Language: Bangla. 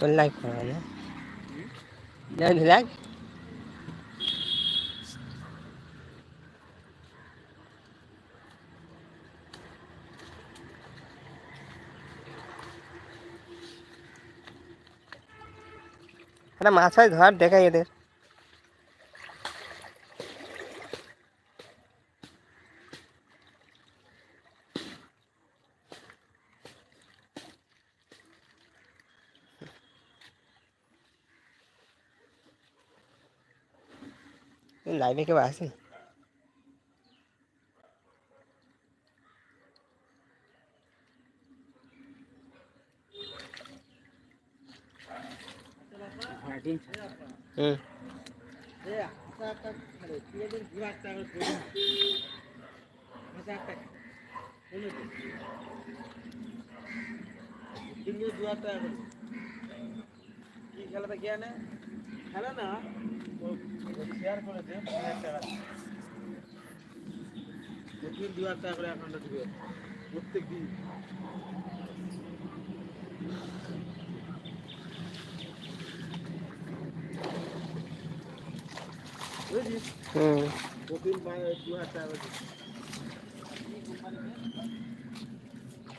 তোর লাইক করা না। একটা মাছ হয় ধর দেখাই এদের। লাইভে কেউ আসে হুম কি খেলাটা জ্ঞানে খেলে না শেয়ার করে দে হাজার টাকা করে অ্যাকাউন্টে দিবে প্রত্যেক দিন হুম প্রতিদিন দু হাজার টাকা।